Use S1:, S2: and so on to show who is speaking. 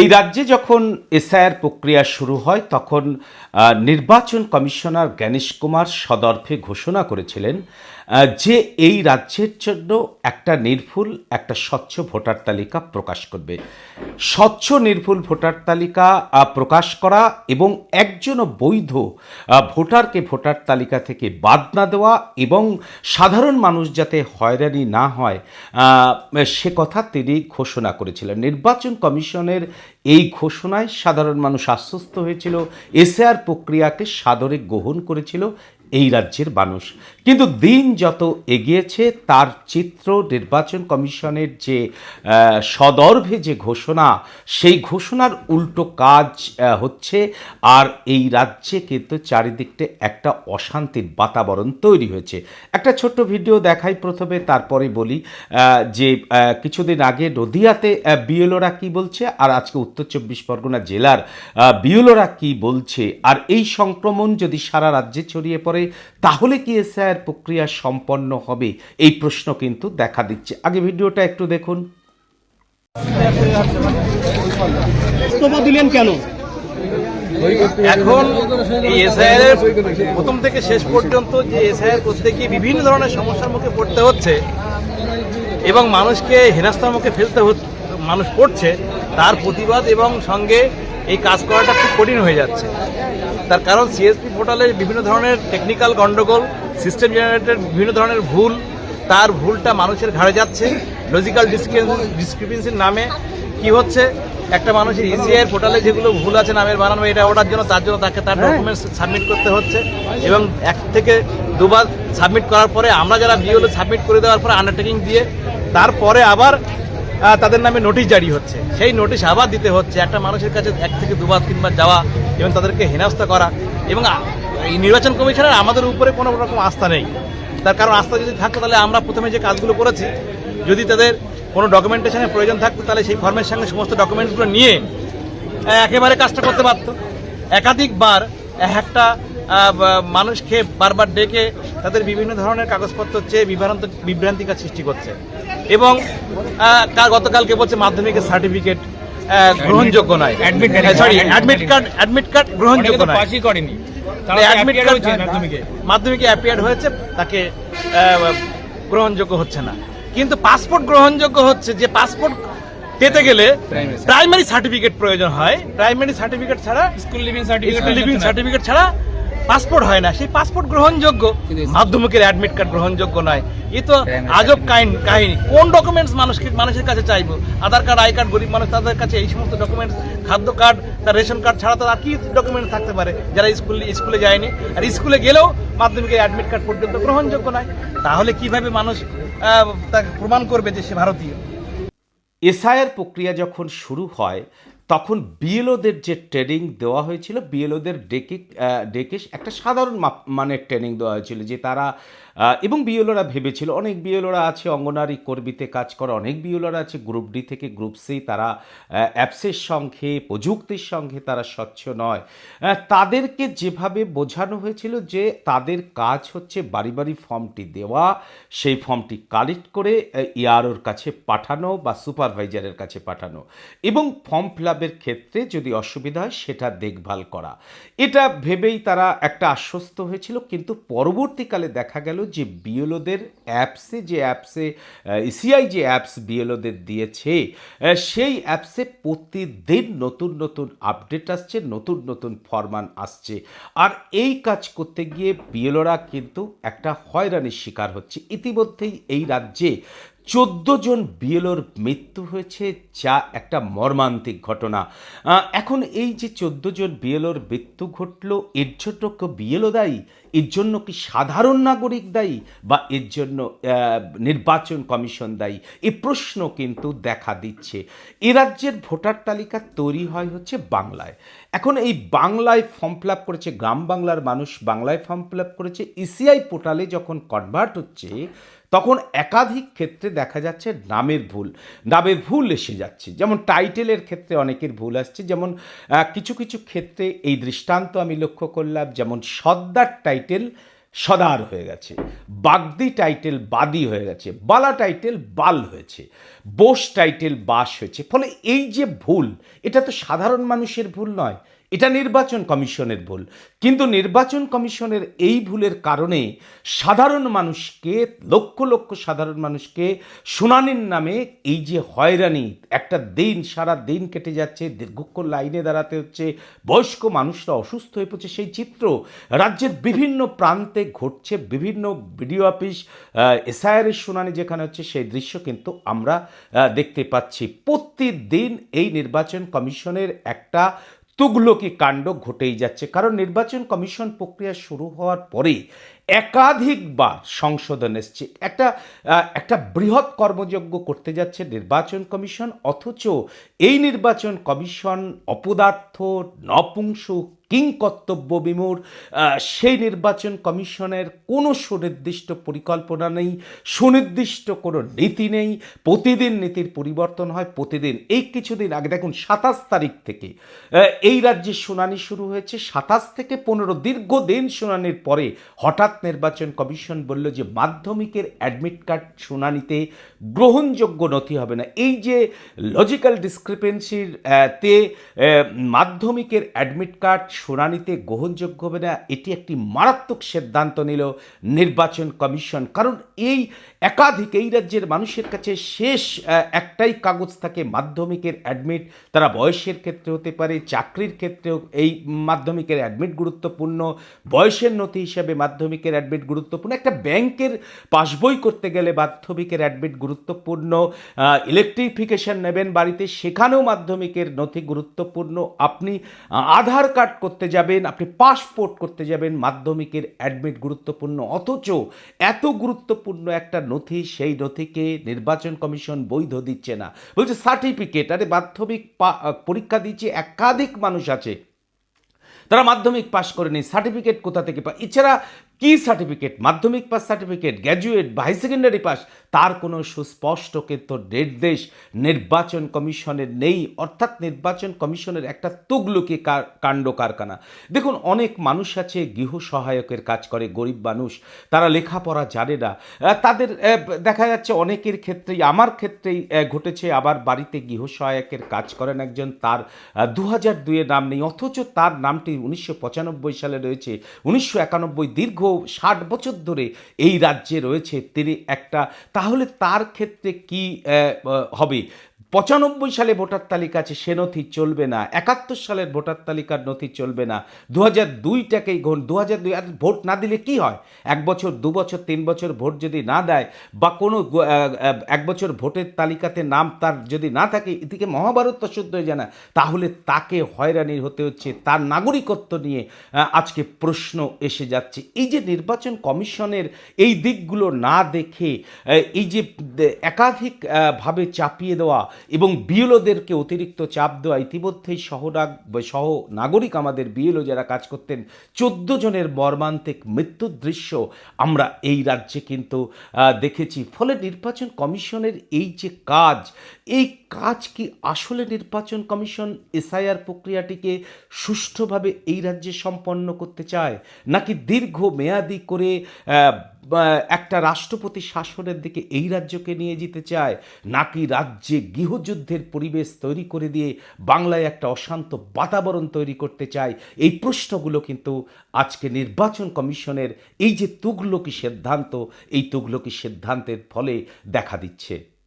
S1: এই রাজ্যে যখন এসআইআর প্রক্রিয়া শুরু হয়, তখন নির্বাচন কমিশনার জ্ঞানেশ কুমার সদর্ভে ঘোষণা করেছিলেন যে এই রাজ্যের জন্য একটা নির্ভুল, একটা স্বচ্ছ ভোটার তালিকা প্রকাশ করবে। স্বচ্ছ নির্ভুল ভোটার তালিকা প্রকাশ করা এবং একজনও বৈধ ভোটারকে ভোটার তালিকা থেকে বাদ না দেওয়া এবং সাধারণ মানুষ যাতে হয়রানি না হয় সে কথা তিনি ঘোষণা করেছিলেন। নির্বাচন কমিশনের এই ঘোষণায় সাধারণ মানুষ আশ্বস্ত হয়েছিল এসআর প্রক্রিয়াকে সাদরে গ্রহণ করেছিল এই রাজ্যের মানুষ। কিন্তু দিন যত এগিয়েছে, তার চিত্র নির্বাচন কমিশনের যে সদর্ভে যে ঘোষণা, সেই ঘোষণার উল্টো কাজ হচ্ছে আর এই রাজ্যে কিন্তু চারিদিকটা একটা অশান্তির বাতাবরণ তৈরি হয়েছে। একটা ছোট্ট ভিডিও দেখাই প্রথমে, তারপরে বলি যে কিছুদিন আগে নদিয়াতে বিএলওরা কি বলছে, আর আজকে উত্তর চব্বিশ পরগনা জেলার বিএলওরা কি বলছে, আর এই সংক্রমণ যদি সারা রাজ্যে ছড়িয়ে পড়ে তাহলে কি এসআইআর প্রক্রিয়া সম্পন্ন হবে? এই প্রশ্ন কিন্তু দেখা দিচ্ছে। আগে ভিডিওটা একটু দেখুন।
S2: ইস্তফা দিলেন কেন?
S3: এখন এই এসআইআর এর প্রথম থেকে শেষ পর্যন্ত যে এসআইআর করতে গিয়ে বিভিন্ন ধরনের সমস্যার মুখে পড়তে হচ্ছে এবং মানুষকে হেনাস্তার মুখে ফেলতে মানুষ পড়ছে তার প্রতিবাদ এবং সঙ্গে এই কাজ করাটা খুব কঠিন হয়ে যাচ্ছে। তার কারণ সিএসপি পোর্টালে বিভিন্ন ধরনের টেকনিক্যাল গন্ডগোল সিস্টেম জেনারেটেড বিভিন্ন ধরনের ভুল তার ভুলটা মানুষের ঘাড়ে যাচ্ছে লজিক্যাল ডিসক্রিপেন্সির নামে। কি হচ্ছে? একটা মানুষের ইসিআই পোর্টালে যেগুলো ভুল আছে নামের বানানো এটা ওটার জন্য তার জন্য তাকে তার ডকুমেন্টস সাবমিট করতে হচ্ছে। এবং এক থেকে দুবার সাবমিট করার পরে আমরা যারা বিওলে সাবমিট করে দেওয়ার পরে আন্ডারটেকিং দিয়ে তারপরে আবার তাদের নামে নোটিশ জারি হচ্ছে। সেই নোটিশ আবার দিতে হচ্ছে, একটা মানুষের কাছে এক থেকে দুবার তিনবার যাওয়া এবং তাদেরকে হেনস্থা করা এবং এই নির্বাচন কমিশনের আমাদের উপরে কোনো রকম আস্থা নেই। তার কারণ আস্থা যদি থাকতো, তাহলে আমরা প্রথমে যে কাজগুলো করেছি, যদি তাদের কোনো ডকুমেন্টেশনের প্রয়োজন থাকতো, তাহলে সেই ফর্মের সঙ্গে সমস্ত ডকুমেন্টসগুলো নিয়ে একেবারে কাজটা করতে পারতো। একাধিকবার একটা মানুষকে বারবার ডেকে তাদের বিভিন্ন ধরনের কাগজপত্র চেয়ে বিভ্রান্ত বিভ্রান্তিকার সৃষ্টি করছে। এবং গতকালকে বলছে মাধ্যমিকের সার্টিফিকেট গ্রহণযোগ্য নয়। Sorry admit card admit card গ্রহণযোগ্য নয়।
S4: পাসই করেনি।
S3: অ্যাডমিট কার্ড
S4: মাধ্যমিকে।
S3: মাধ্যমিকে অ্যাপিয়ার হয়েছে তাকে গ্রহণযোগ্য হচ্ছে না। কিন্তু পাসপোর্ট গ্রহণযোগ্য হচ্ছে যে পাসপোর্ট পেতে গেলে প্রাইমারি সার্টিফিকেট প্রয়োজন হয়। প্রাইমারি সার্টিফিকেট ছাড়া
S4: school leaving certificate
S3: leaving certificate ছাড়া পাসপোর্ট হয় না। সেই পাসপোর্ট গ্রহণযোগ্য। মাধ্যমিকের অ্যাডমিট কার্ড গ্রহণযোগ্য নয়। এ তো আজব কাহিনী কাহিনী। কোন ডকুমেন্টস মানুষকে মানুষের কাছে চাইব? আধার কার্ড আই কার্ড গরিব মানুষ তাদের কাছে এই সমস্ত ডকুমেন্টস খাদ্য কার্ড তার রেশন কার্ড ছাড়া তো আর কি ডকুমেন্টস থাকতে পারে? যারা স্কুল স্কুলে যায়নি। আর স্কুলে গেলেও মাধ্যমিকের অ্যাডমিট কার্ড পর্যন্ত গ্রহণযোগ্য নয়। তাহলে কীভাবে মানুষ আহ, তাকে প্রমাণ করবে যে সে ভারতীয়?
S1: এসআইআর প্রক্রিয়া যখন শুরু হয় তখন বিএলওদের যে ট্রেনিং দেওয়া হয়েছিল, বিএলওদের ডেকে ডেকে একটা সাধারণ মানের ট্রেনিং দেওয়া হয়েছিল যে তারা এবং বিএলওরা ভেবেছিল, অনেক বিএলওরা আছে, অঙ্গনারী কর্মীতে কাজ করা, অনেক বিএলওরা আছে, গ্রুপ ডি থেকে গ্রুপ সি, তারা অ্যাপসের সঙ্গে, প্রযুক্তির সঙ্গে তারা স্বচ্ছ নয়। তাদেরকে যেভাবে বোঝানো হয়েছিল যে তাদের কাজ হচ্ছে বাড়ি বাড়ি ফর্মটি দেওয়া, সেই ফর্মটি কালেক্ট করে ইয়ারোর কাছে পাঠানো বা সুপারভাইজারের কাছে পাঠানো। এবং ফর্ম ফিল ক্ষেত্রে যদি অসুবিধা হয়, সেটা দেখভাল করা। এটা ভেবেই তারা একটা আশ্বস্ত হয়েছিল, কিন্তু পরবর্তীকালে দেখা গেল যে বিএলওদের অ্যাপসে, যে অ্যাপসে ইসিআই যে অ্যাপস বিএলওদের দিয়েছে সেই অ্যাপসে প্রতিদিন নতুন নতুন আপডেট আসছে, নতুন নতুন ফরমান আসছে। আর এই কাজ করতে গিয়ে বিএলওরা কিন্তু একটা হয়রানির শিকার হচ্ছে। ইতিমধ্যেই এই রাজ্যে চোদ্দ জন বিএলওর মৃত্যু হয়েছে, যা একটা মর্মান্তিক ঘটনা। এখন এই যে চোদ্দ জন বিএলওর মৃত্যু ঘটল, এর জন্য বিএলও দায়ী? এর জন্য কি সাধারণ নাগরিক দায়ী বা এর জন্য নির্বাচন কমিশন দায়ী? এ প্রশ্ন কিন্তু দেখা দিচ্ছে। এ রাজ্যের ভোটার তালিকা তৈরি হয় হচ্ছে বাংলায়। এখন এই বাংলায় ফর্ম ফিল আপ করেছে, গ্রাম বাংলার মানুষ বাংলায় ফর্ম ফিল আপ করেছে ইসিআই পোর্টালে যখন কনভার্ট হচ্ছে, তখন একাধিক ক্ষেত্রে দেখা যাচ্ছে নামের ভুল। নামের ভুল এসে যাচ্ছে। যেমন টাইটেলের ক্ষেত্রে অনেকের ভুল আসছে। যেমন কিছু কিছু ক্ষেত্রে এই দৃষ্টান্ত আমি লক্ষ্য করলাম। যেমন সর্দার টাইটেল সদার হয়ে গেছে বাগদি টাইটেল বাদি হয়ে গেছে বালা টাইটেল বাল হয়েছে। বোস টাইটেল বাস হয়েছে। ফলে এই যে ভুল, এটা তো সাধারণ মানুষের ভুল নয়, এটা নির্বাচন কমিশনের ভুল। কিন্তু নির্বাচন কমিশনের এই ভুলের কারণে সাধারণ মানুষকে, লক্ষ লক্ষ সাধারণ মানুষকে শুনানির নামে এই যে হয়রানি, একটা দিন, সারা দিন কেটে যাচ্ছে, দীর্ঘক্ষণ লাইনে দাঁড়াতে হচ্ছে, বয়স্ক মানুষরা অসুস্থ হয়ে পড়ছে, সেই চিত্র রাজ্যের বিভিন্ন প্রান্তে ঘটছে, বিভিন্ন বিডিও অফিস এসআইআরের শুনানি যেখানে হচ্ছে, সেই দৃশ্য কিন্তু আমরা দেখতে পাচ্ছি। প্রতিদিন এই নির্বাচন কমিশনের একটা তুগলকি কাণ্ড ঘটেই যাচ্ছে। কারণ নির্বাচন কমিশন প্রক্রিয়া শুরু হওয়ার পরে একাধিকবার সংশোধন এসছে। একটা একটা বৃহৎ কর্মযজ্ঞ করতে যাচ্ছে নির্বাচন কমিশন, অথচ এই নির্বাচন কমিশন অপদার্থ, নপুংসক কিংকর্তব্য বিমূর সেই নির্বাচন কমিশনের কোনো সুনির্দিষ্ট পরিকল্পনা নেই, সুনির্দিষ্ট কোনো নীতি নেই। প্রতিদিন নীতির পরিবর্তন হয়, প্রতিদিন। এই কিছুদিন আগে দেখুন, সাতাশ তারিখ থেকে এই রাজ্যে শুনানি শুরু হয়েছে। সাতাশ থেকে পনেরো দীর্ঘদিন শুনানির পরে হঠাৎ নির্বাচন কমিশন বলল যে, মাধ্যমিকের অ্যাডমিট কার্ড শুনানিতে গ্রহণযোগ্য নথি হবে না। এই যে লজিক্যাল ডিসক্রিপেন্সির তে মাধ্যমিকের অ্যাডমিট কার্ড শুনানিতে গ্রহণযোগ্য হবে না এটি একটি মারাত্মক সিদ্ধান্ত নিল নির্বাচন কমিশন। কারণ এই একাধিক এই রাজ্যের মানুষের কাছে শেষ একটাই কাগজ থাকে মাধ্যমিকের অ্যাডমিট তারা বয়সের ক্ষেত্রে হতে পারে, চাকরির ক্ষেত্রেও এই মাধ্যমিকের অ্যাডমিট গুরুত্বপূর্ণ। বয়সের নথি হিসাবে মাধ্যমিকের অ্যাডমিট গুরুত্বপূর্ণ। একটা ব্যাংকের পাসবই করতে গেলে মাধ্যমিকের অ্যাডমিট গুরুত্বপূর্ণ। ইলেকট্রিফিকেশন নেবেন বাড়িতে, সেখানেও মাধ্যমিকের নথি গুরুত্বপূর্ণ। আপনি আধার কার্ড করতে যাবেন, আপনি পাসপোর্ট করতে যাবেন, মাধ্যমিকের অ্যাডমিট গুরুত্বপূর্ণ। অথচ এত গুরুত্বপূর্ণ একটা নথি, সেই নথিকে নির্বাচন কমিশন বৈধ দিচ্ছে না। বলছে সার্টিফিকেট আরে মাধ্যমিক পরীক্ষা দিচ্ছে একাধিক মানুষ আছে। তারা মাধ্যমিক পাশ করেনি সার্টিফিকেট কোথা থেকে পায় এছাড়া কি সার্টিফিকেট মাধ্যমিক পাস সার্টিফিকেট গ্র্যাজুয়েট বা হাই সেকেন্ডারি পাস তার কোনো সুস্পষ্ট কিন্তু নির্দেশ নির্বাচন কমিশনের নেই। অর্থাৎ নির্বাচন কমিশনের একটা তুগলুকি কাণ্ড কারখানা। দেখুন, অনেক মানুষ আছে, গৃহ সহায়কের কাজ করে, গরিব মানুষ। তারা লেখাপড়া জানে না। তাদের দেখা যাচ্ছে অনেকের ক্ষেত্রেই, আমার ক্ষেত্রেই ঘটেছে। আবার বাড়িতে গৃহ সহায়কের কাজ করেন একজন, তার দু হাজার দুইয়ের নাম নেই। অথচ তার নামটি উনিশশো পঁচানব্বই সালে রয়েছে। উনিশশো একানব্বই দীর্ঘ ষাট বছর ধরে এই রাজ্যে রয়েছে তিনি একটা তাহলে তার ক্ষেত্রে কি হবে? পঁচানব্বই সালে ভোটার তালিকা আছে সে নথি চলবে না। একাত্তর সালের ভোটার তালিকার নথি চলবে না। দু হাজার দুইটাকেই গ্রহণ দু হাজার দুই আর ভোট না দিলে কি হয়? এক বছর দু বছর তিন বছর ভোট যদি না দেয় বা কোনো এক বছর ভোটের তালিকাতে নাম তার যদি না থাকে এদিকে মহাভারত শুদ্ধ হয়ে যায় না। তাহলে তাকে হয়রানি হতে হচ্ছে। তার নাগরিকত্ব নিয়ে আজকে প্রশ্ন এসে যাচ্ছে। এই যে নির্বাচন কমিশনের এই দিকগুলো না দেখে এই যে দে- একাধিক আহ, ভাবে চাপিয়ে দেওয়া এবং বিএলওদেরকে অতিরিক্ত চাপ দেওয়া ইতিমধ্যেই সহনাগ সহ নাগরিক আমাদের বিএলও যারা কাজ করতেন, চোদ্দ জনের মর্মান্তিক মৃত্যুর দৃশ্য আমরা এই রাজ্যে কিন্তু দেখেছি। ফলে নির্বাচন কমিশনের এই যে কাজ, এই কাজ কি আসলে নির্বাচন কমিশন এসআইআর প্রক্রিয়াটিকে সুষ্ঠুভাবে এই রাজ্যে সম্পন্ন করতে চায়? নাকি দীর্ঘ মেয়াদি করে একটা রাষ্ট্রপতি শাসনের দিকে এই রাজ্যকে নিয়ে যেতে চায়, নাকি রাজ্যে গৃহযুদ্ধের পরিবেশ তৈরি করে দিয়ে বাংলায় একটা অশান্ত বাতাবরণ তৈরি করতে চায়? এই প্রশ্নগুলো কিন্তু আজকে নির্বাচন কমিশনের এই যে তুগলকি সিদ্ধান্ত, এই তুগলকি সিদ্ধান্তের ফলে দেখা দিচ্ছে।